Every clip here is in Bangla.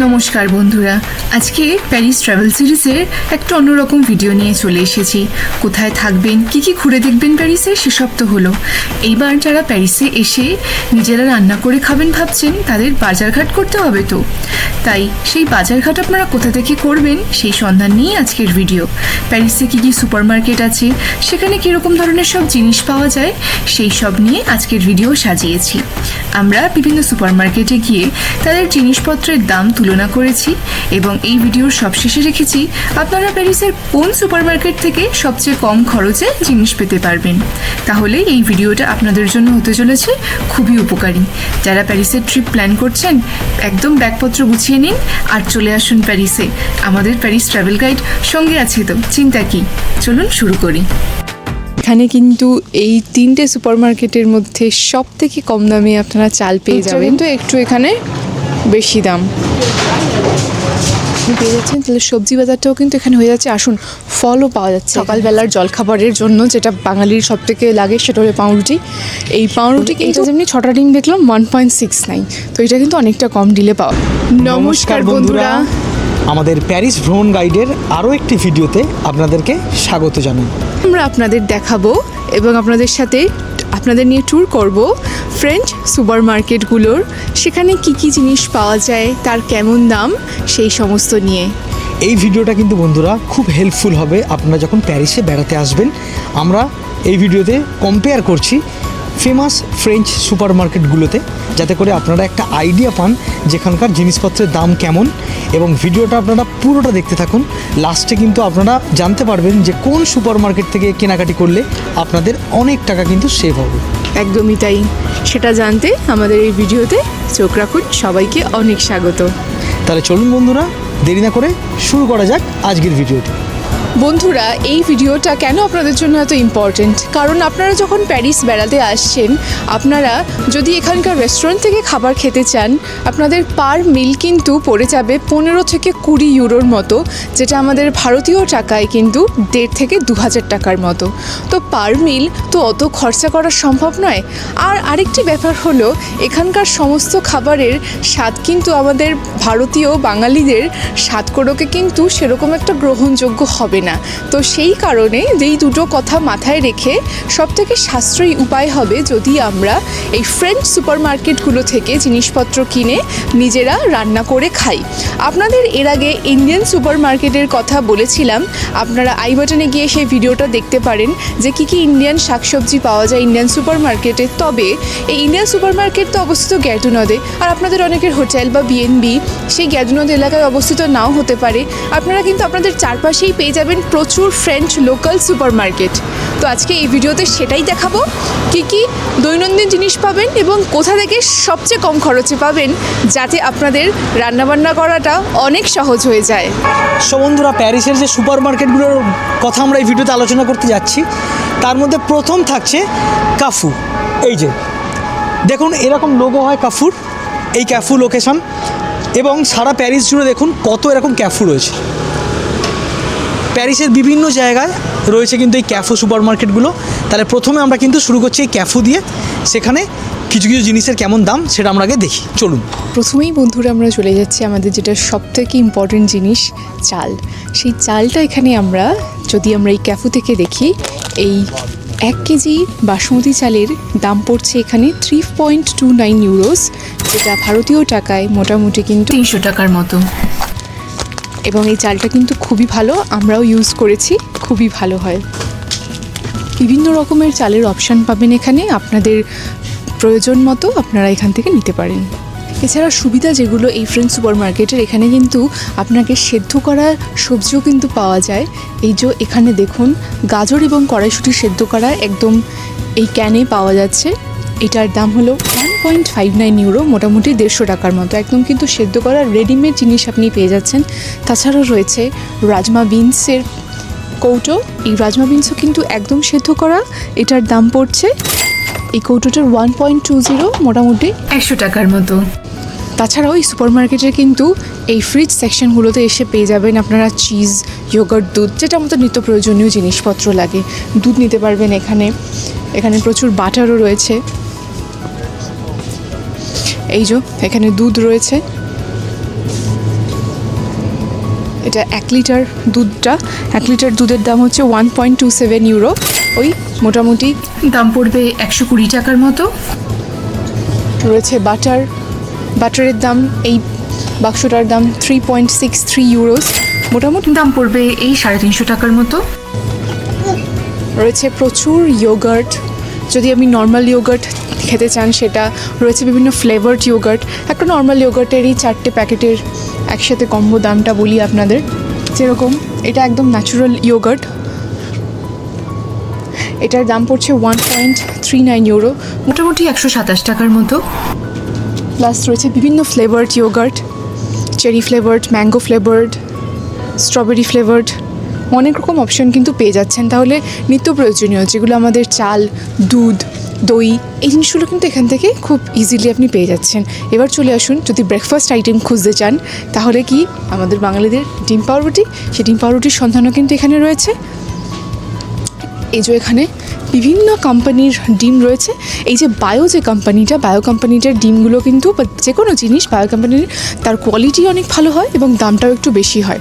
নমস্কার বন্ধুরা। আজকে প্যারিস ট্রাভেল সিরিজের একটা অন্যরকম ভিডিও নিয়ে চলে এসেছি। কোথায় থাকবেন, কি কি ঘুরে দেখবেন প্যারিসে সেসব তো হলো। এইবার যারা প্যারিসে এসে নিজেরা রান্না করে খাবেন ভাবছেন, তাদের বাজারঘাট করতে হবে তো। তাই সেই বাজারঘাট আপনারা কোথা থেকে করবেন, সেই সন্ধান নিয়ে আজকের ভিডিও প্যারিসে কী কী সুপার মার্কেট আছে, সেখানে কীরকম ধরনের সব জিনিস পাওয়া যায়, সেই সব নিয়ে আজকের ভিডিও সাজিয়েছি। আমরা বিভিন্ন সুপার মার্কেটে গিয়ে তাদের জিনিসপত্রের দাম তুলনা করেছি এবং এই ভিডিওর সবশেষে রেখেছি আপনারা প্যারিসের কোন সুপারমার্কেট থেকে সবচেয়ে কম খরচে জিনিস পেতে পারবেন। তাহলে এই ভিডিওটা আপনাদের জন্য হতে চলেছে খুবই উপকারী। যারা প্যারিসের ট্রিপ প্ল্যান করছেন একদম ব্যাগপত্র গুছিয়ে নিন আর চলে আসুন প্যারিসে। আমাদের প্যারিস ট্রাভেল গাইড সঙ্গে আছে তো চিন্তা কি? চলুন শুরু করি। এখানে কিন্তু এই তিনটে সুপারমার্কেটের মধ্যে সব থেকে কম দামে আপনারা চাল পেয়ে যাবেন। তো একটু এখানে বেশি দাম। আপনি পেয়ে যাচ্ছেন। তাহলে সবজি বাজারটাও কিন্তু এখানে হয়ে যাচ্ছে। আসুন ফলও পাওয়া যাচ্ছে। সকালবেলার জলখাবারের জন্য যেটা বাঙালির সব থেকে লাগে সেটা হলো পাউরুটি। এই পাউরুটি এইটা যেমনি ছটা ডিম দেখলাম ওয়ান পয়েন্ট সিক্স নাইন তো এটা কিন্তু অনেকটা কম ডিলে পাওয়া। নমস্কার বন্ধুরা। আমাদের প্যারিস ভ্রমণ গাইডের আরও একটি ভিডিওতে আপনাদেরকে স্বাগত জানাই। আমরা আপনাদের দেখাবো এবং আপনাদের সাথে আপনাদের নিয়ে ট্যুর করব ফ্রেঞ্চ সুপার মার্কেটগুলোর সেখানে কি কি জিনিস পাওয়া যায়, তার কেমন দাম, সেই সমস্ত নিয়ে। এই ভিডিওটা কিন্তু বন্ধুরা খুব হেল্পফুল হবে। আপনারা যখন প্যারিসে বেড়াতে আসবেন, আমরা এই ভিডিওতে কম্পেয়ার করছি ফেমাস ফ্রেঞ্চ সুপার মার্কেটগুলোতে যাতে করে আপনারা একটা আইডিয়া পান যেখানকার জিনিসপত্রের দাম কেমন এবং ভিডিওটা আপনারা পুরোটা দেখতে থাকুন। লাস্টে কিন্তু আপনারা জানতে পারবেন যে কোন সুপার মার্কেট থেকে কেনাকাটি করলে আপনাদের অনেক টাকা কিন্তু সেভ হবে। একদমই তাই। সেটা জানতে আমাদের এই ভিডিওতে চোখ রাখুন। সবাইকে অনেক স্বাগত। তাহলে চলুন বন্ধুরা দেরি না করে শুরু করা যাক আজকের ভিডিওটি। বন্ধুরা, এই ভিডিওটা কেন আপনাদের জন্য এত ইম্পর্টেন্ট কারণ আপনারা যখন প্যারিস বেড়াতে আসছেন, আপনারা যদি এখানকার রেস্টুরেন্ট থেকে খাবার খেতে চান, আপনাদের পার মিল কিন্তু পড়ে যাবে পনেরো থেকে কুড়ি ইউরোর মতো, যেটা আমাদের ভারতীয় টাকায় কিন্তু দেড় থেকে দু হাজার টাকার মতো। তো পার মিল তো অত খরচা করা সম্ভব নয়। আর আরেকটি ব্যাপার হলো, এখানকার সমস্ত খাবারের স্বাদ কিন্তু আমাদের ভারতীয় বাঙালিদের স্বাদকোড়কে কিন্তু সেরকম একটা গ্রহণযোগ্য হবে না। তো সেই কারণে যেই দুটো কথা মাথায় রেখে সবথেকে সাশ্রয়ী উপায় হবে যদি আমরা এই ফ্রেঞ্চ সুপার মার্কেটগুলো থেকে জিনিসপত্র কিনে নিজেরা রান্না করে খাই। আপনাদের এর আগে ইন্ডিয়ান সুপার মার্কেটের কথা বলেছিলাম। আপনারা আই বাটনে গিয়ে সেই ভিডিওটা দেখতে পারেন যে কী কী ইন্ডিয়ান শাকসবজি পাওয়া যায় ইন্ডিয়ান সুপার মার্কেটে তবে এই ইন্ডিয়ান সুপার মার্কেট তো অবস্থিত গ্যাটুনদে আর আপনাদের অনেকের হোটেল বা বিএনবি সেই গ্যাটুনদ এলাকায় অবস্থিত নাও হতে পারে। আপনারা কিন্তু আপনাদের চারপাশেই পেয়ে যাবেন প্রচুর ফ্রেঞ্চ লোকাল সুপার মার্কেট তো আজকে এই ভিডিওতে সেটাই দেখাবো, কি কি দৈনন্দিন জিনিস পাবেন এবং কোথা থেকে সবচেয়ে কম খরচে পাবেন, যাতে আপনাদের রান্নাবান্না করাটা অনেক সহজ হয়ে যায়। সো বন্ধুরা, প্যারিসের যে সুপার মার্কেটগুলোর কথা আমরা এই ভিডিওতে আলোচনা করতে যাচ্ছি, তার মধ্যে প্রথম থাকছে কাফু এই যে, দেখুন এরকম লোগো হয় কাফুর এই ক্যাফু লোকেশন এবং সারা প্যারিস জুড়ে দেখুন কত এরকম ক্যাফু রয়েছে। প্যারিসের বিভিন্ন জায়গায় রয়েছে কিন্তু এই ক্যাফো সুপার মার্কেটগুলো তাহলে প্রথমে আমরা কিন্তু শুরু করছি এই ক্যাফো দিয়ে। সেখানে কিছু কিছু জিনিসের কেমন দাম সেটা আমরা আগে দেখি। চলুন। প্রথমেই বন্ধুরা আমরা চলে যাচ্ছি আমাদের যেটা সব থেকে ইম্পর্টেন্ট জিনিস, চাল। সেই চালটা এখানে আমরা, যদি আমরা এই ক্যাফু থেকে দেখি, এই এক কেজি বাসমতি চালের দাম পড়ছে এখানে three point two nine euros যেটা ভারতীয় টাকায় মোটামুটি কিন্তু তিনশো টাকার মতো। এবং এই চালটা কিন্তু খুবই ভালো, আমরাও ইউজ করেছি, খুবই ভালো হয়। বিভিন্ন রকমের চালের অপশান পাবেন এখানে, আপনাদের প্রয়োজন মতো আপনারা এখান থেকে নিতে পারেন। এছাড়া সুবিধা যেগুলো এই ফ্রেন্ড সুপার মার্কেটের এখানে কিন্তু আপনাকে সেদ্ধ করা সবজিও কিন্তু পাওয়া যায়। এই যে এখানে দেখুন, গাজর এবং কড়াইশুঁটি সেদ্ধ করা একদম এই ক্যানে পাওয়া যাচ্ছে। এটার দাম হলো পয়েন্ট ফাইভ নাইন ইউরো মোটামুটি দেড়শো টাকার মতো। একদম কিন্তু সেদ্ধ করা রেডিমেড জিনিস আপনি পেয়ে যাচ্ছেন। তাছাড়াও রয়েছে রাজমা বিনসের কৌটো। এই রাজমা বিনসও কিন্তু একদম সেদ্ধ করা এটার দাম পড়ছে। এই কৌটোটার ওয়ান পয়েন্ট টু জিরো মোটামুটি। একশো টাকার মতো। তাছাড়াও এই সুপার মার্কেটে কিন্তু এই ফ্রিজ সেকশনগুলোতে এসে পেয়ে যাবেন আপনারা চিজ ইয়োগার্ট দুধ যেটা আমাদের নিত্য প্রয়োজনীয় জিনিসপত্র লাগে। দুধ নিতে পারবেন এখানে। এখানে প্রচুর বাটারও রয়েছে। এই যে, এখানে দুধ রয়েছে। এটা এক লিটার দুধটা। এক লিটার দুধের দাম হচ্ছে one point two seven euro ওই মোটামুটি দাম পড়বে একশো কুড়ি টাকার মতো। রয়েছে বাটার। বাটারের দাম এই বাক্সটার দাম three point six three euros মোটামুটি দাম পড়বে এই সাড়ে তিনশো টাকার মতো। রয়েছে প্রচুর ইয়োগার্ট যদি আমি নর্মাল ইয়োগার্ট খেতে চান সেটা রয়েছে বিভিন্ন ফ্লেভার্ড ইয়োগার্ট একটা নর্মাল ইয়োগার্টেরই চারটে প্যাকেটের একসাথে কম্বো দামটা বলি আপনাদের। যেরকম এটা একদম ন্যাচুরাল ইয়োগার্ট এটার দাম পড়ছে one point three nine euro মোটামুটি একশো সাতাশ টাকার মতো। প্লাস রয়েছে বিভিন্ন flavoured yogurt cherry flavoured mango flavoured strawberry flavoured অনেক রকম অপশন কিন্তু পেয়ে যাচ্ছেন। তাহলে নিত্য প্রয়োজনীয় যেগুলো আমাদের চাল, দুধ দই, এই জিনিসগুলো কিন্তু এখান থেকে খুব ইজিলি আপনি পেয়ে যাচ্ছেন। এবার চলে আসুন, যদি ব্রেকফাস্ট আইটেম খুঁজতে চান, তাহলে কি আমাদের বাঙালিদের ডিম পাউরুটি? সেই ডিম পাউরুটির সন্ধানও কিন্তু এখানে রয়েছে। এই যে এখানে বিভিন্ন কোম্পানির ডিম রয়েছে। এই যে বায়ো যে কোম্পানিটা বায়ো কোম্পানিটার ডিমগুলো কিন্তু যে কোনো জিনিস বায়ো কোম্পানির তার কোয়ালিটি অনেক ভালো হয় এবং দামটাও একটু বেশি হয়।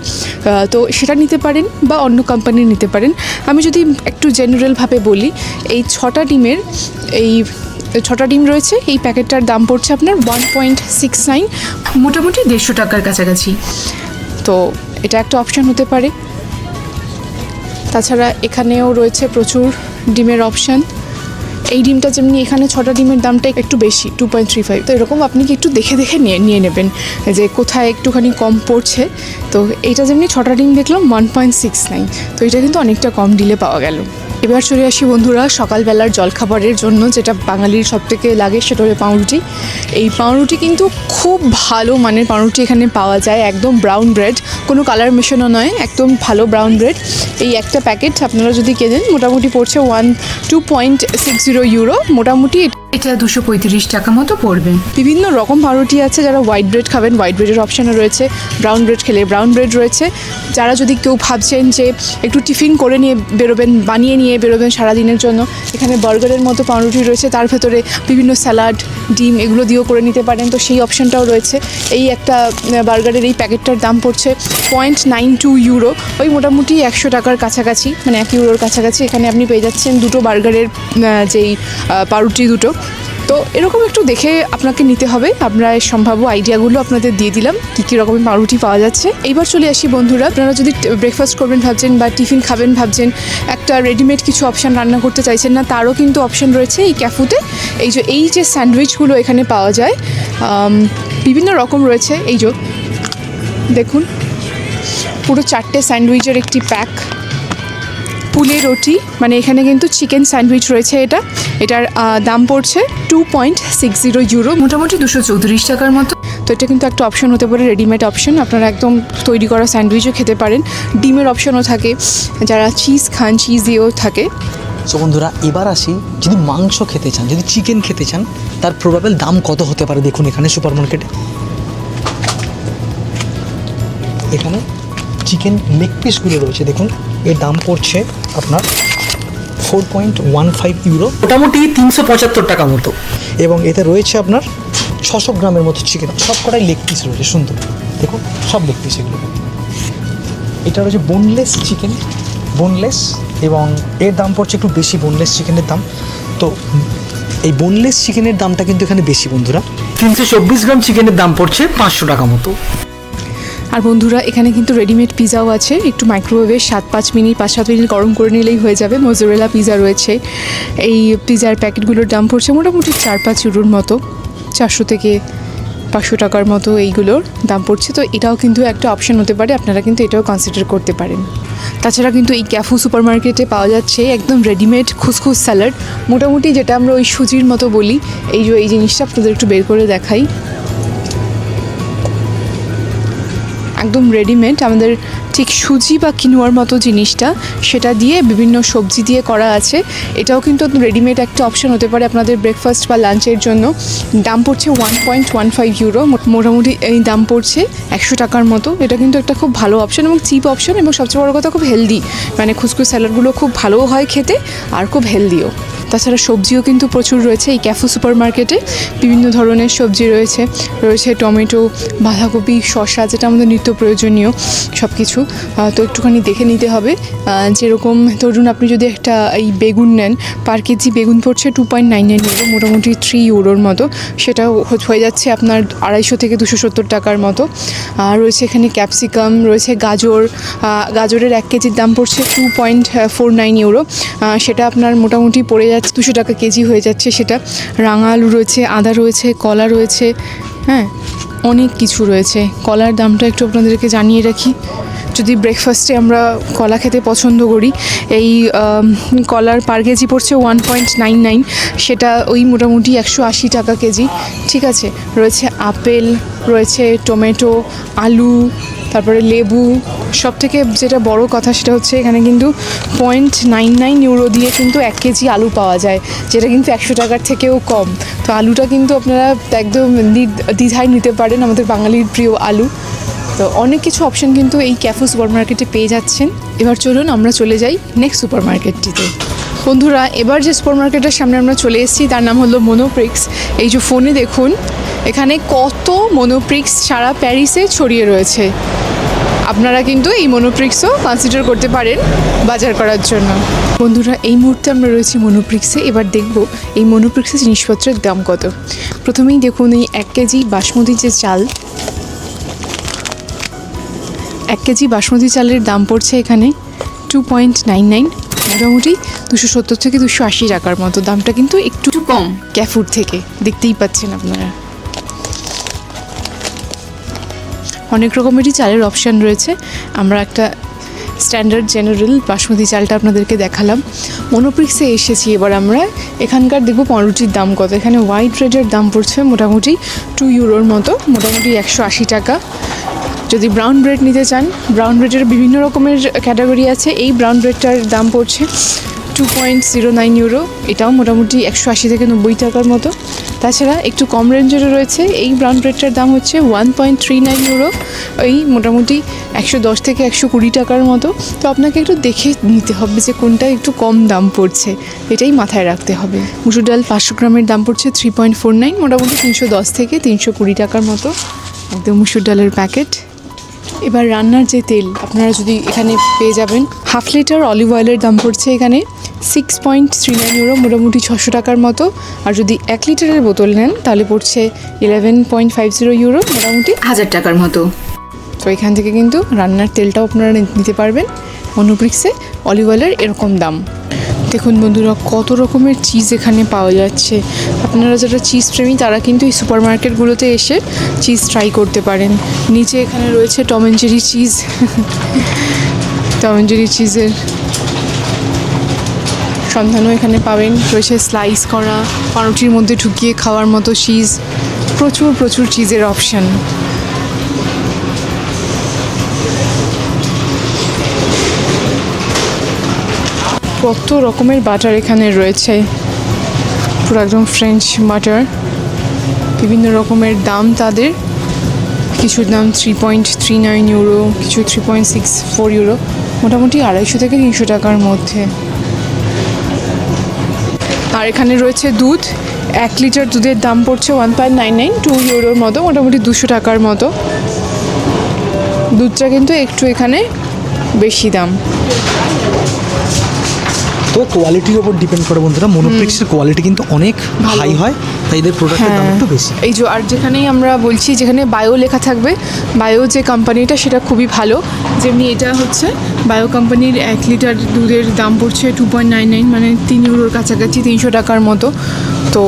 তো সেটা নিতে পারেন বা অন্য কোম্পানির নিতে পারেন। আমি যদি একটু জেনারেলভাবে বলি, এই ছটা ডিমের এই ছটা ডিম রয়েছে, এই প্যাকেটটার দাম পড়ছে আপনার ওয়ান পয়েন্ট সিক্স নাইন মোটামুটি দেড়শো টাকার কাছাকাছি। তো এটা একটা অপশান হতে পারে। তাছাড়া এখানেও রয়েছে প্রচুর ডিমের অপশান এই ডিমটা যেমনি এখানে ছটা ডিমের দামটা একটু বেশি টু পয়েন্ট থ্রি ফাইভ তো এরকম আপনি কি একটু দেখে দেখে নিয়ে নিয়ে নেবেন যে কোথায় একটুখানি কম পড়ছে। তো এইটা যেমনি ছটা ডিম দেখলাম ওয়ান পয়েন্ট সিক্স নাইন তো এটা কিন্তু অনেকটা কম ডিলে পাওয়া গেল। এবার চলে আসি বন্ধুরা, সকালবেলার জলখাবারের জন্য যেটা বাঙালির সব থেকে লাগে সেটা হলো পাউরুটি। এই পাউরুটি কিন্তু খুব ভালো মানের পাউরুটি এখানে পাওয়া যায়, একদম ব্রাউন ব্রেড কোনো কালার মেশানো নয়, একদম ভালো ব্রাউন ব্রেড এই একটা প্যাকেট আপনারা যদি কেনেন, মোটামুটি পড়ছে one two point six zero euro মোটামুটি এটা দুশো পঁয়ত্রিশ টাকা মতো পড়বে। বিভিন্ন রকম পাউরুটি আছে, যারা হোয়াইট ব্রেড খাবেন হোয়াইট ব্রেডের অপশানও রয়েছে ব্রাউন ব্রেড খেলে ব্রাউন ব্রেড রয়েছে। যারা যদি কেউ ভাবছেন যে একটু টিফিন করে নিয়ে বেরোবেন, বানিয়ে নিয়ে বেরোবেন সারাদিনের জন্য, এখানে বার্গারের মতো পাউরুটি রয়েছে, তার ভেতরে বিভিন্ন স্যালাড ডিম এগুলো দিয়েও করে নিতে পারেন, তো সেই অপশানটাও রয়েছে। এই একটা বার্গারের এই প্যাকেটটার দাম পড়ছে পয়েন্ট নাইন টু ইউরো ওই মোটামুটি একশো টাকার কাছাকাছি মানে এক ইউরোর কাছাকাছি এখানে আপনি পেয়ে যাচ্ছেন দুটো বার্গারের যেই পাউরুটি দুটো। তো এরকম একটু দেখে আপনাকে নিতে হবে। আমরা সম্ভাব্য আইডিয়াগুলো আপনাদের দিয়ে দিলাম, কী কী রকমের পাউরুটি পাওয়া যাচ্ছে। এইবার চলে আসি বন্ধুরা, আপনারা যদি ব্রেকফাস্ট করবেন ভাবছেন বা টিফিন খাবেন ভাবছেন, একটা রেডিমেড কিছু অপশান রান্না করতে চাইছেন না, তারও কিন্তু অপশান রয়েছে এই ক্যাফুতে এই যে এই যে স্যান্ডউইচগুলো এখানে পাওয়া যায় বিভিন্ন রকম রয়েছে। এই যে, দেখুন, পুরো চারটে স্যান্ডউইচের একটি প্যাক পুলে রুটি মানে এখানে কিন্তু চিকেন স্যান্ডউইচ রয়েছে এটা। এটার দাম পড়ছে two point six zero euro মোটামুটি দুশো চৌত্রিশ টাকার মতো। তো এটা কিন্তু একটা অপশন হতে পারে রেডিমেড অপশন আপনারা একদম তৈরি করা স্যান্ডউইচও খেতে পারেন। ডিমের অপশনও থাকে। যারা চিজ খান চিজ দিয়েও থাকে। সো বন্ধুরা, এবার আসি, যদি মাংস খেতে চান, যদি চিকেন খেতে চান, তার প্রবাবেল দাম কত হতে পারে দেখুন এখানে সুপার মার্কেটে এখানে চিকেন লেগ পিসগুলো রয়েছে, দেখুন। এর দাম পড়ছে আপনার four point one five euro মোটামুটি তিনশো পঁচাত্তর টাকা মতো। এবং এতে রয়েছে আপনার ছশো গ্রামের মতো চিকেন সব কটাই লেগ পিস রয়েছে সুন্দর। দেখুন সব লেগ পিস এগুলো। এটা রয়েছে বোনলেস চিকেন বোনলেস এবং এর দাম পড়ছে একটু বেশি বোনলেস চিকেনের দাম। তো এই বোনলেস চিকেনের দামটা কিন্তু এখানে বেশি বন্ধুরা। তিনশো চব্বিশ গ্রাম চিকেনের দাম পড়ছে পাঁচশো টাকা মতো। আর বন্ধুরা, এখানে কিন্তু রেডিমেড পিজাও আছে। একটু মাইক্রোওয়েভে সাত পাঁচ মিনিট পাঁচ সাত মিনিট গরম করে নিলেই হয়ে যাবে। মোজোরেলা পিজা রয়েছে। এই পিজার প্যাকেটগুলোর দাম পড়ছে মোটামুটি চার পাঁচ ইউরোর মতো। চারশো থেকে পাঁচশো টাকার মতো এইগুলোর দাম পড়ছে। তো এটাও কিন্তু একটা অপশন হতে পারে। আপনারা কিন্তু এটাও কনসিডার করতে পারেন। তাছাড়া কিন্তু এই ক্যাফু সুপার মার্কেটে পাওয়া যাচ্ছে একদম রেডিমেড খুসখুস স্যালাড মোটামুটি যেটা আমরা ওই সুজির মতো বলি। এই যে, এই জিনিসটা আপনাদের একটু বের করে দেখাই। একদম রেডিমেড আমাদের ঠিক সুজি বা কিনোয়ার মতো জিনিসটা, সেটা দিয়ে বিভিন্ন সবজি দিয়ে করা আছে। এটাও কিন্তু রেডিমেড একটা অপশন হতে পারে আপনাদের ব্রেকফাস্ট বা লাঞ্চের জন্য। দাম পড়ছে one point one five euro মোটামুটি এই দাম পড়ছে একশো টাকার মতো। এটা কিন্তু একটা খুব ভালো অপশন এবং চিপ অপশন এবং সবচেয়ে বড় কথা খুব হেলদি মানে খুসখুস স্যালাডগুলো খুব ভালোও হয় খেতে, আর খুব হেলদিও তাছাড়া সবজিও কিন্তু প্রচুর রয়েছে। এই ক্যাফু সুপার মার্কেটে বিভিন্ন ধরনের সবজি রয়েছে। রয়েছে টমেটো, বাঁধাকপি, শসা, যেটা আমাদের নিত্য প্রয়োজনীয় সব কিছু তো একটুখানি দেখে নিতে হবে। যেরকম ধরুন আপনি যদি একটা এই বেগুন নেন, পার কেজি বেগুন পড়ছে two point nine nine euro মোটামুটি থ্রি ইউরোর মতো। সেটা হয়ে যাচ্ছে আপনার আড়াইশো থেকে দুশো সত্তর টাকার মতো। আর রয়েছে এখানে ক্যাপসিকাম, রয়েছে গাজর। গাজরের এক কেজির দাম পড়ছে two point four nine euro সেটা আপনার মোটামুটি পড়ে যাচ্ছে দুশো টাকা কেজি হয়ে যাচ্ছে সেটা। রাঙা আলু রয়েছে, আদা রয়েছে, কলা রয়েছে হ্যাঁ অনেক কিছু রয়েছে। কলার দামটা একটু আপনাদেরকে জানিয়ে রাখি। যদি ব্রেকফাস্টে আমরা কলা খেতে পছন্দ করি, এই কলার পার কেজি পড়ছে ওয়ান পয়েন্ট নাইন নাইন সেটা ওই মোটামুটি একশো আশি টাকা কেজি। ঠিক আছে? রয়েছে আপেল, রয়েছে টমেটো, আলু তারপরে লেবু সব থেকে যেটা বড় কথা সেটা হচ্ছে এখানে কিন্তু পয়েন্ট নাইন নাইন ইউরো দিয়ে কিন্তু এক কেজি আলু পাওয়া যায়, যেটা কিন্তু একশো টাকার থেকেও কম। তো আলুটা কিন্তু আপনারা একদম দ্বিধায় নিতে পারেন আমাদের বাঙালির প্রিয় আলু। তো অনেক কিছু অপশন কিন্তু এই ক্যাফো সুপার মার্কেটে পেয়ে যাচ্ছেন। এবার চলুন আমরা চলে যাই নেক্সট সুপার মার্কেটটিতে বন্ধুরা, এবার যে সুপার মার্কেটের সামনে আমরা চলে এসেছি, তার নাম হলো মোনোপ্রিক্স এই যে ফোনে দেখুন, এখানে কত মোনোপ্রিক্স সারা প্যারিসে ছড়িয়ে রয়েছে। আপনারা কিন্তু এই মনোপ্রিক্সও কনসিডার করতে পারেন বাজার করার জন্য। বন্ধুরা এই মুহূর্তে আমরা রয়েছি মনোপ্রিক্সে। এবার দেখব এই মোনোপ্রিক্সের জিনিসপত্রের দাম কত। প্রথমেই দেখুন এই এক কেজি বাসমতি যে চাল। এক কেজি বাসমতি চালের দাম পড়ছে এখানে টু পয়েন্ট নাইন নাইন মোটামুটি দুশো সত্তর থেকে দুশো আশি টাকার মতো। দামটা কিন্তু একটু কম। ক্যাফুড থেকে। দেখতেই পাচ্ছেন আপনারা। অনেক রকমেরই চালের অপশান রয়েছে। আমরা একটা স্ট্যান্ডার্ড জেনারেল বাসমতি চালটা আপনাদেরকে দেখালাম। মনোপ্রিক্সে এসেছি, এবার আমরা এখানকার দেখব পাউরুটির দাম কত। এখানে হোয়াইট রেডের দাম পড়ছে মোটামুটি টু ইউরোর মতো, মোটামুটি একশো আশি টাকা। যদি ব্রাউন ব্রেড নিতে চান ব্রাউন ব্রেডের বিভিন্ন রকমের ক্যাটাগরি আছে। এই ব্রাউন ব্রেডটার দাম পড়ছে two point zero nine euro এটাও মোটামুটি একশো আশি থেকে নব্বই টাকার মতো। তাছাড়া একটু কম রেঞ্জেরও রয়েছে। এই ব্রাউন ব্রেডটার দাম হচ্ছে one point three nine euro ওই মোটামুটি একশো দশ থেকে একশো কুড়ি টাকার মতো। তো আপনাকে একটু দেখে নিতে হবে যে কোনটা একটু কম দাম পড়ছে। এটাই মাথায় রাখতে হবে। মুসুর ডাল পাঁচশো গ্রামের দাম পড়ছে থ্রি পয়েন্ট ফোর নাইন মোটামুটি তিনশো দশ থেকে তিনশো কুড়ি টাকার মতো। একদম মুসুর ডালের প্যাকেট। এবার রান্নার যে তেল, আপনারা যদি এখানে পেয়ে যাবেন, হাফ লিটার অলিভ অয়েলের দাম পড়ছে এখানে six point three nine euro মোটামুটি ছশো টাকার মতো। আর যদি এক লিটারের বোতল নেন তাহলে পড়ছে eleven point five zero euro মোটামুটি। হাজার টাকার মতো। তো এখান থেকে কিন্তু রান্নার তেলটাও আপনারা নিতে পারবেন। মনোব্রিক্সে অলিভ অয়েলের এরকম দাম। দেখুন বন্ধুরা কত রকমের চিজ এখানে পাওয়া যাচ্ছে। আপনারা যারা চিজ প্রেমী তারা কিন্তু এই সুপার মার্কেটগুলোতে এসে চিজ ট্রাই করতে পারেন। নিচে এখানে রয়েছে Tom and Jerry cheese Tom and Jerry চিজের সন্ধানও এখানে পাবেন। রয়েছে স্লাইস করা, পাউরুটির মধ্যে ঢুকিয়ে খাওয়ার মতো চিজ প্রচুর প্রচুর চিজের অপশান কত রকমের বাটার এখানে রয়েছে। পুরো একদম ফ্রেঞ্চ বাটার বিভিন্ন রকমের দাম তাদের। কিছুর দাম three point three nine euro কিছু three point six four euro মোটামুটি আড়াইশো থেকে তিনশো টাকার মধ্যে। আর এখানে রয়েছে দুধ। এক লিটার দুধের দাম পড়ছে one point nine nine two ইউরোর মতো, মোটামুটি দুশো টাকার মতো। দুধটা কিন্তু একটু এখানে বেশি দাম। তো কোয়ালিটির ওপর ডিপেন্ড করে বন্ধুরা মনোপ্রিক্সের কোয়ালিটি কিন্তু অনেক। হাই হয় তাই এদের প্রোডাক্টের দাম হ্যাঁ। একটু বেশি। এই যে আর যেখানেই আমরা বলছি যেখানে বায়ো লেখা থাকবে বায়ো যে কোম্পানিটা সেটা খুবই ভালো। যেমনি এটা হচ্ছে বায়ো কোম্পানির এক লিটার দুধের দাম পড়ছে টু পয়েন্ট নাইন নাইন মানে তিন ইউরোর কাছাকাছি তিনশো টাকার মতো। তো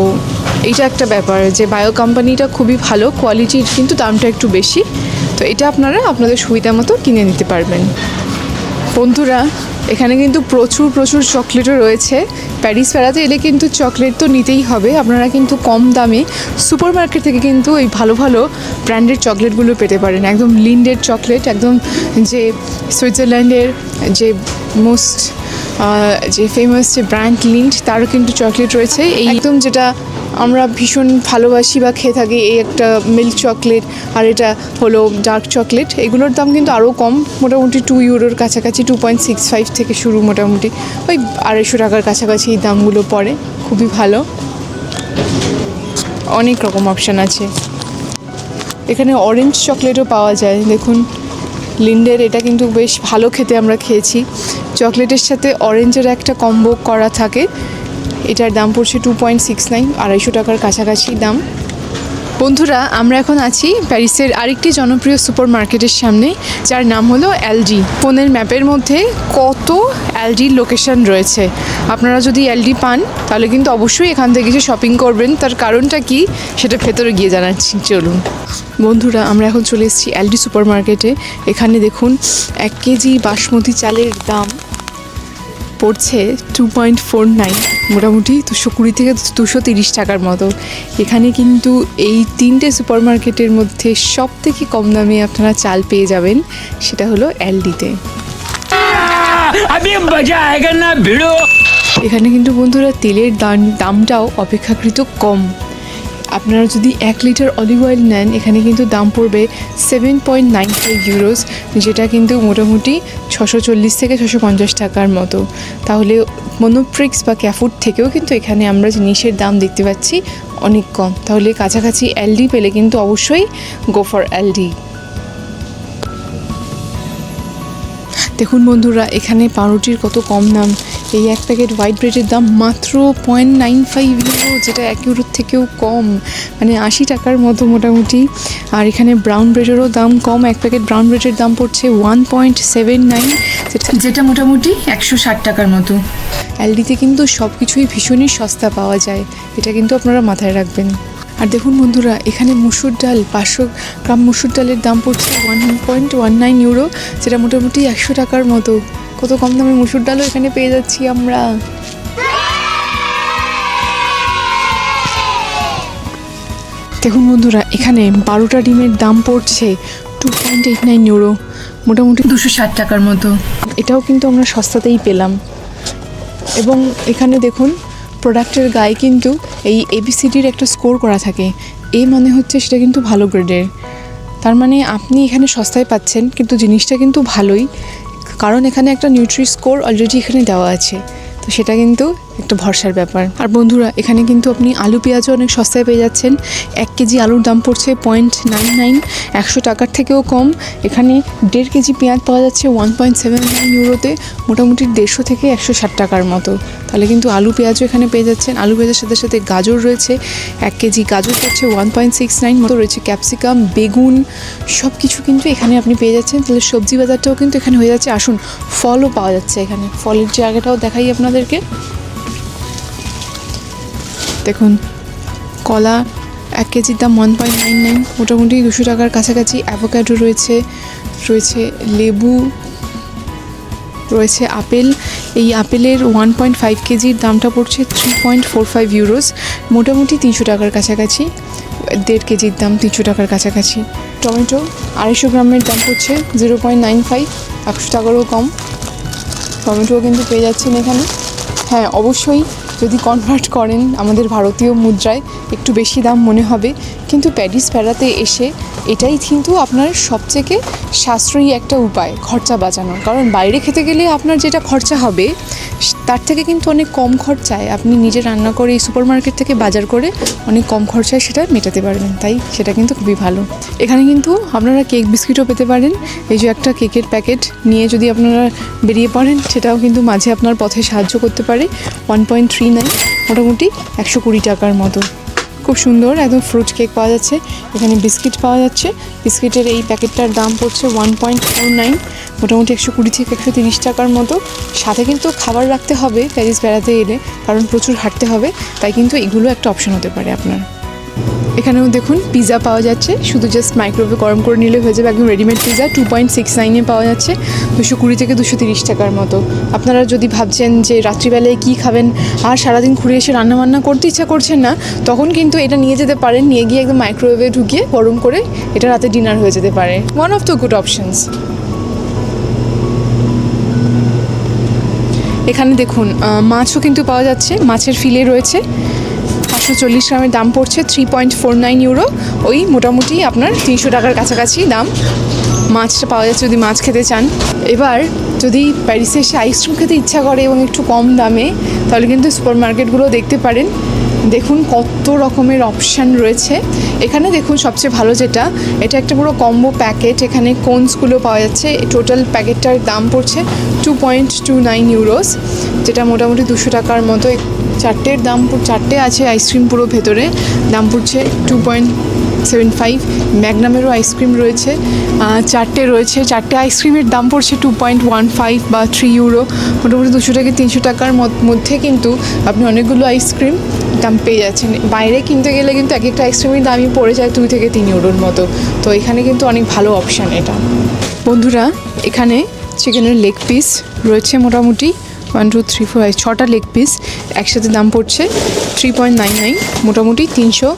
এইটা একটা ব্যাপার যে বায়ো কোম্পানিটা খুবই ভালো কোয়ালিটির কিন্তু দামটা একটু বেশি। তো এটা আপনারা আপনাদের সুবিধা মতো কিনে নিতে পারবেন। বন্ধুরা এখানে কিন্তু প্রচুর প্রচুর চকলেটও রয়েছে। প্যারিস বেড়াতে এলে কিন্তু চকলেট তো নিতেই হবে। আপনারা কিন্তু কম দামে সুপার মার্কেট থেকে কিন্তু এই ভালো ভালো ব্র্যান্ডের চকলেটগুলো পেতে পারেন। একদম লিন্ডের চকলেট, একদম যে সুইজারল্যান্ডের যে মোস্ট যে ফেমাস যে ব্র্যান্ড লিন্ড, তারও কিন্তু চকলেট রয়েছে। এই একদম যেটা আমরা ভীষণ ভালোবাসি বা খেয়ে থাকি এই একটা মিল্ক চকলেট আর এটা হলো ডার্ক চকলেট এগুলোর দাম কিন্তু আরও কম, মোটামুটি টু ইউরোর কাছাকাছি টু পয়েন্ট সিক্স ফাইভ থেকে শুরু মোটামুটি। ওই আড়াইশো টাকার কাছাকাছি এই দামগুলো পড়ে, খুবই ভালো। অনেক রকম অপশান আছে। এখানে অরেঞ্জ চকলেটও পাওয়া যায়, দেখুন। লিন্ডের এটা কিন্তু বেশ ভালো খেতে আমরা খেয়েছি। চকলেটের সাথে অরেঞ্জের একটা কম্বো করা থাকে। এটার দাম পড়ছে টু পয়েন্ট সিক্স নাইন আড়াইশো টাকার কাছাকাছি দাম। বন্ধুরা, আমরা এখন আছি প্যারিসের আরেকটি জনপ্রিয় সুপার মার্কেটের সামনে, যার নাম হলো এলডি ফোনের ম্যাপের মধ্যে কত এলডির লোকেশন রয়েছে। আপনারা যদি এলডি পান, তাহলে কিন্তু অবশ্যই এখান থেকে এসে শপিং করবেন। তার কারণটা কি? সেটা ভেতরে গিয়ে জানাচ্ছি। চলুন। বন্ধুরা, আমরা এখন চলে এসেছি এলডি সুপার মার্কেটে এখানে দেখুন, এক কেজি বাসমতি চালের দাম পড়ছে টু পয়েন্ট ফোর নাইন মোটামুটি দুশো কুড়ি থেকে দুশো তিরিশ টাকার মতো এখানে কিন্তু এই তিনটে সুপার মার্কেটের মধ্যে সব থেকে কম দামে আপনারা চাল পেয়ে যাবেন সেটা হলো অ্যালডিতে এখানে কিন্তু বন্ধুরা তেলের দাম দামটাও অপেক্ষাকৃত কম আপনারা যদি এক লিটার অলিভ অয়েল নেন, এখানে কিন্তু দাম পড়বে seven point nine five euros যেটা কিন্তু মোটামুটি ছশো চল্লিশ থেকে ছশো পঞ্চাশ টাকার মতো। তাহলে মনোপ্রিক্স বা ক্যাফুট থেকেও কিন্তু এখানে আমরা জিনিসের দাম দেখতে পাচ্ছি অনেক কম। তাহলে কাছাকাছি এলডি পেলে কিন্তু অবশ্যই গো ফর এলডি দেখুন বন্ধুরা এখানে পাউরুটির কত কম দাম। এই এক প্যাকেট হোয়াইট ব্রেডের দাম মাত্র পয়েন্ট নাইন ফাইভ ইউরো যেটা এক ইউরোর থেকেও কম মানে আশি টাকার মতো মোটামুটি। আর এখানে ব্রাউন ব্রেডেরও দাম কম এক প্যাকেট ব্রাউন ব্রেডের দাম পড়ছে ওয়ান পয়েন্ট সেভেন নাইন যেটা যেটা মোটামুটি একশো ষাট টাকার মতো। এলডিতে কিন্তু সব কিছুই ভীষণই সস্তা পাওয়া যায় এটা কিন্তু আপনারা মাথায় রাখবেন। আর দেখুন বন্ধুরা, এখানে মুসুর ডাল, পাঁচশো গ্রাম মুসুর ডালের দাম পড়ছে one point one nine euro যেটা মোটামুটি একশো টাকার মতো। কত কম দামে মুসুর ডালও এখানে পেয়ে যাচ্ছি আমরা। দেখুন বন্ধুরা, এখানে বারোটা ডিমের দাম পড়ছে two point eight nine euro মোটামুটি দুশো ষাট টাকার মতো। এটাও কিন্তু আমরা সস্তাতেই পেলাম। এবং এখানে দেখুন প্রোডাক্টের গায়ে কিন্তু এই এবিসিডির একটা স্কোর করা থাকে। এ মানে হচ্ছে সেটা কিন্তু ভালো গ্রেডের তার মানে আপনি এখানে সস্তায় পাচ্ছেন, কিন্তু জিনিসটা কিন্তু ভালোই। কারণ এখানে একটা নিউট্রি স্কোর অলরেডি এখানে দেওয়া আছে। তো সেটা কিন্তু একটা ভরসার ব্যাপার। আর বন্ধুরা, এখানে কিন্তু আপনি আলু পেঁয়াজও অনেক সস্তায় পেয়ে যাচ্ছেন। এক কেজি আলুর দাম পড়ছে পয়েন্ট নাইন নাইন একশো টাকার থেকেও কম। এখানে দেড় কেজি পেঁয়াজ পাওয়া যাচ্ছে ওয়ান পয়েন্ট সেভেন নাইন ইউরোতে, মোটামুটি দেড়শো থেকে একশো ষাট টাকার মতো। তাহলে কিন্তু আলু পেঁয়াজও এখানে পেয়ে যাচ্ছেন। আলু পেঁয়াজের সাথে সাথে গাজর রয়েছে, এক কেজি গাজর পড়ছে ওয়ান পয়েন্ট সিক্স নাইন মতো রয়েছে। ক্যাপসিকাম, বেগুন সব কিছু কিন্তু এখানে আপনি পেয়ে যাচ্ছেন। তাহলে সবজি বাজারটাও কিন্তু এখানে হয়ে যাচ্ছে। আসুন, ফলও পাওয়া যাচ্ছে এখানে। ফলের জায়গাটাও দেখাই আপনাদেরকে। দেখুন, কলা এক কেজির দাম ওয়ান পয়েন্ট নাইন নাইন মোটামুটি দুশো টাকার কাছাকাছি অ্যাভোক্যাডো রয়েছে রয়েছে লেবু, রয়েছে আপেল। এই আপেলের ওয়ান পয়েন্ট ফাইভ কেজির দামটা পড়ছে three point four five euros মোটামুটি তিনশো টাকার কাছাকাছি, দেড় কেজির দাম তিনশো টাকার কাছাকাছি। টমেটো আড়াইশো গ্রামের দাম পড়ছে জিরো পয়েন্ট নাইন ফাইভ একশো টাকারও কম। টমেটোও কিন্তু পেয়ে যাচ্ছেন এখানে। হ্যাঁ অবশ্যই যদি কনভার্ট করেন আমাদের ভারতীয় মুদ্রায়, একটু বেশি দাম মনে হবে। কিন্তু প্যারিস বেড়াতে এসে এটাই কিন্তু আপনার সবথেকে সাশ্রয়ী একটা উপায়, খরচা বাঁচানোর। কারণ বাইরে খেতে গেলে আপনার যেটা খরচা হবে, তার থেকে কিন্তু অনেক কম খরচায় আপনি নিজে রান্না করে এই সুপার মার্কেট থেকে বাজার করে অনেক কম খরচায় সেটা মেটাতে পারবেন। তাই সেটা কিন্তু খুবই ভালো। এখানে কিন্তু আপনারা কেক বিস্কিটও পেতে পারেন। এই যে একটা কেকের প্যাকেট নিয়ে যদি আপনারা বেরিয়ে পড়েন, সেটাও কিন্তু মাঝে আপনার পথে সাহায্য করতে পারে। ওয়ান পয়েন্ট থ্রি নাইন মোটামুটি একশো কুড়ি টাকার মতো। খুব সুন্দর, একদম ফ্রুট কেক পাওয়া যাচ্ছে। এখানে বিস্কিট পাওয়া যাচ্ছে। বিস্কিটের এই প্যাকেটটার দাম পড়ছে ওয়ান পয়েন্ট ফোর নাইন মোটামুটি একশো কুড়ি থেকে একশো তিরিশ টাকার মতো। সাথে কিন্তু খাবার রাখতে হবে প্যারিস বেড়াতে এলে, কারণ প্রচুর হাঁটতে হবে, তাই কিন্তু এগুলো একটা অপশন হতে পারে আপনার। এখানেও দেখুন পিৎজা পাওয়া যাচ্ছে। শুধু জাস্ট মাইক্রোওয়েভে গরম করে নিলে হয়ে যাবে একদম readymade pizza two point six নাইনে পাওয়া যাচ্ছে। দুশো কুড়ি থেকে দুশো তিরিশ টাকার মতো। আপনারা যদি ভাবছেন যে রাত্রিবেলায় কী খাবেন আর সারাদিন ঘুরে এসে রান্নাবান্না করতে ইচ্ছা করছেন না, তখন কিন্তু এটা নিয়ে যেতে পারেন। নিয়ে গিয়ে একদম মাইক্রোওয়েভে ঢুকিয়ে গরম করে এটা রাতে ডিনার হয়ে যেতে পারে। One of the good options এখানে দেখুন মাছও কিন্তু পাওয়া যাচ্ছে। মাছের ফিলে রয়েছে। পাঁচশো চল্লিশ গ্রামের দাম পড়ছে three point four nine euro ওই মোটামুটি আপনার তিনশো টাকার কাছাকাছি দাম। মাছটা পাওয়া যাচ্ছে যদি মাছ খেতে চান। এবার যদি প্যারিসে এসে আইসক্রিম খেতে ইচ্ছা করে এবং একটু কম দামে, তাহলে কিন্তু সুপার মার্কেটগুলো দেখতে পারেন। দেখুন কত রকমের অপশান রয়েছে। এখানে দেখুন সবচেয়ে ভালো যেটা, এটা একটা পুরো কম্বো প্যাকেট এখানে কোনসগুলো পাওয়া যাচ্ছে। টোটাল প্যাকেটটার দাম পড়ছে two point two nine euros যেটা মোটামুটি দুশো টাকার মতো। চারটের দাম চারটে আছে আইসক্রিম পুরো ভেতরে। দাম পড়ছে টু পয়েন্ট সেভেন ফাইভ ম্যাগনামেরও আইসক্রিম রয়েছে। চারটে রয়েছে। চারটে আইসক্রিমের দাম পড়ছে টু পয়েন্ট ওয়ান ফাইভ বা থ্রি ইউরো মোটামুটি দুশো থেকে তিনশো টাকার মধ্যে কিন্তু আপনি অনেকগুলো আইসক্রিম দাম পেয়ে যাচ্ছেন। বাইরে কিনতে গেলে কিন্তু এক একটা আইসক্রিমের দামই পড়ে যায় দুই থেকে তিন ইউরোর মতো। তো এখানে কিন্তু অনেক ভালো অপশান এটা। বন্ধুরা, এখানে চিকেনের লেগ পিস রয়েছে মোটামুটি। ওয়ান টু থ্রি ফোর ছটা লেগ পিস একসাথে দাম পড়ছে থ্রি পয়েন্ট নাইন নাইন মোটামুটি তিনশো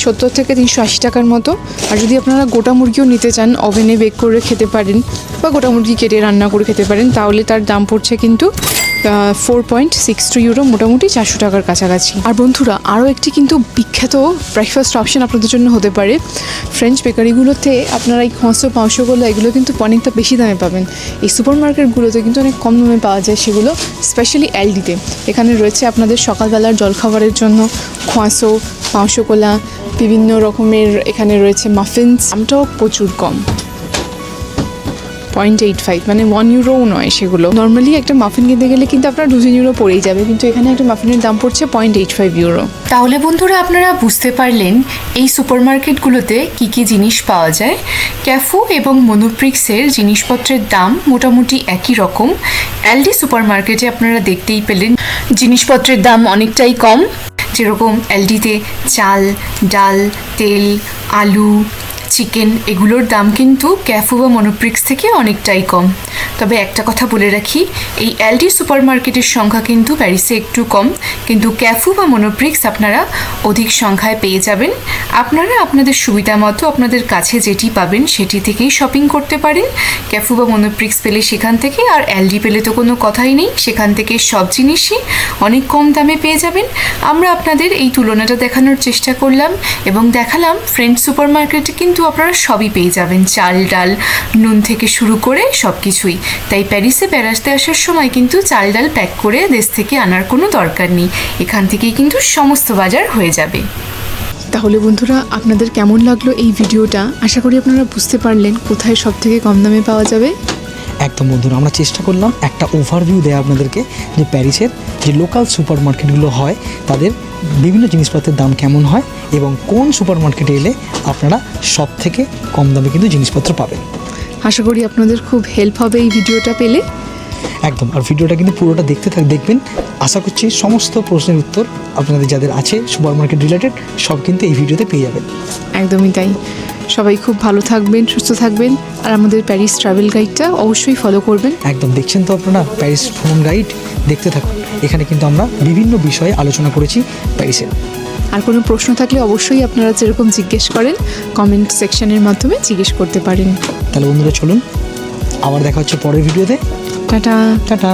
সত্তর থেকে তিনশো আশি টাকার মতো। আর যদি আপনারা গোটা মুরগিও নিতে চান ওভেনে বেক করে খেতে পারেন বা গোটা মুরগি কেটে রান্না করে খেতে পারেন, তাহলে তার দাম পড়ছে কিন্তু four point six two euro মোটামুটি চারশো টাকার কাছাকাছি। আর বন্ধুরা, আরও একটি কিন্তু বিখ্যাত ব্রেকফাস্ট অপশন আপনাদের জন্য হতে পারে। ফ্রেঞ্চ বেকারিগুলোতে আপনারা এই খসো পাঁচশোগুলো এগুলো কিন্তু অনেকটা বেশি দামে পাবেন। এই সুপার মার্কেটগুলোতে কিন্তু অনেক কম দামে পাওয়া যায় সেগুলো স্পেশালি এলডিতে এখানে রয়েছে আপনাদের সকালবেলার জলখাবারের জন্য খোঁয়াশো পাঁচশোকোলা বিভিন্ন রকমের এখানে রয়েছে মাফিনস দামটাও প্রচুর কম। পয়েন্ট এইট ফাইভ মানে ওয়ান ইউরোও নয় সেগুলো। নর্মালি একটা মাফিন কিনতে গেলে কিন্তু আপনার দু তিন ইউরো পড়েই যাবে, কিন্তু এখানে একটা মাফিনের দাম পড়ছে পয়েন্ট এইট ফাইভ ইউরো তাহলে বন্ধুরা আপনারা বুঝতে পারলেন এই সুপারমার্কেটগুলোতে কি কি জিনিস পাওয়া যায়। ক্যাফু এবং মনোপ্রিক্সের জিনিসপত্রের দাম মোটামুটি একই রকম। এলডি সুপারমার্কেটে আপনারা দেখতেই পেলেন জিনিসপত্রের দাম অনেকটাই কম। যেরকম এলডিতে চাল, ডাল, তেল, আলু চিকেন এগুলোর দাম কিন্তু ক্যাফু বা মনোপ্রিক্স থেকে অনেকটাই কম। তবে একটা কথা বলে রাখি, এই এলডি সুপার মার্কেটের সংখ্যা কিন্তু প্যারিসে একটু কম, কিন্তু ক্যাফু বা মনোপ্রিক্স আপনারা অধিক সংখ্যায় পেয়ে যাবেন। আপনারা আপনাদের সুবিধা মতো আপনাদের কাছে যেটি পাবেন সেটি থেকেই শপিং করতে পারেন। ক্যাফু বা মনোপ্রিক্স পেলে সেখান থেকে, আর এলডি পেলে তো কোনো কথাই নেই। সেখান থেকে সব জিনিসই অনেক কম দামে পেয়ে যাবেন। আমরা আপনাদের এই তুলনাটা দেখানোর চেষ্টা করলাম এবং দেখালাম ফ্রেন্ড সুপার মার্কেটে কিন্তু আপনারা সবই পেয়ে যাবেন। চাল, ডাল, নুন থেকে শুরু করে সব কিছুই তাই প্যারিসে বেড়াতে আসার সময় কিন্তু চাল, ডাল প্যাক করে দেশ থেকে আনার কোনো দরকার নেই। এখান থেকেই কিন্তু সমস্ত বাজার হয়ে যাবে। তাহলে বন্ধুরা আপনাদের কেমন লাগল এই ভিডিওটা? আশা করি আপনারা বুঝতে পারলেন কোথায় সব থেকে কম দামে পাওয়া যাবে। একদম বন্ধুরা আমরা চেষ্টা করলাম একটা ওভারভিউ দেয়া আপনাদেরকে যে প্যারিসের যে লোকাল সুপার মার্কেটগুলো হয় তাদের বিভিন্ন জিনিসপত্রের দাম কেমন হয় এবং কোন সুপার মার্কেটে এলে আপনারা সব থেকে কম দামে কিন্তু জিনিসপত্র পাবেন। আশা করি আপনাদের খুব হেল্প হবে এই ভিডিওটা পেলে। একদম। আর ভিডিওটা কিন্তু পুরোটা দেখতে থাক দেখবেন। আশা করছি সমস্ত প্রশ্নের উত্তর আপনাদের যাদের আছে সুপার মার্কেট রিলেটেড সব কিন্তু এই ভিডিওতে পেয়ে যাবেন। একদমই তাই। সবাই খুব ভালো থাকবেন সুস্থ থাকবেন। আর আমাদের প্যারিস ট্রাভেল গাইডটা অবশ্যই ফলো করবেন। একদম। দেখছেন তো আপনারা? প্যারিস ভ্রমণ গাইড দেখতে থাকুন। এখানে কিন্তু আমরা বিভিন্ন বিষয়ে আলোচনা করেছি প্যারিসের আর কোনো প্রশ্ন থাকলে অবশ্যই আপনারা যেরকম জিজ্ঞেস করেন কমেন্ট সেকশনের মাধ্যমে জিজ্ঞেস করতে পারেন। তাহলে বন্ধুরা চলুন। আবার দেখা হচ্ছে পরের ভিডিওতে। টাটা। টাটা।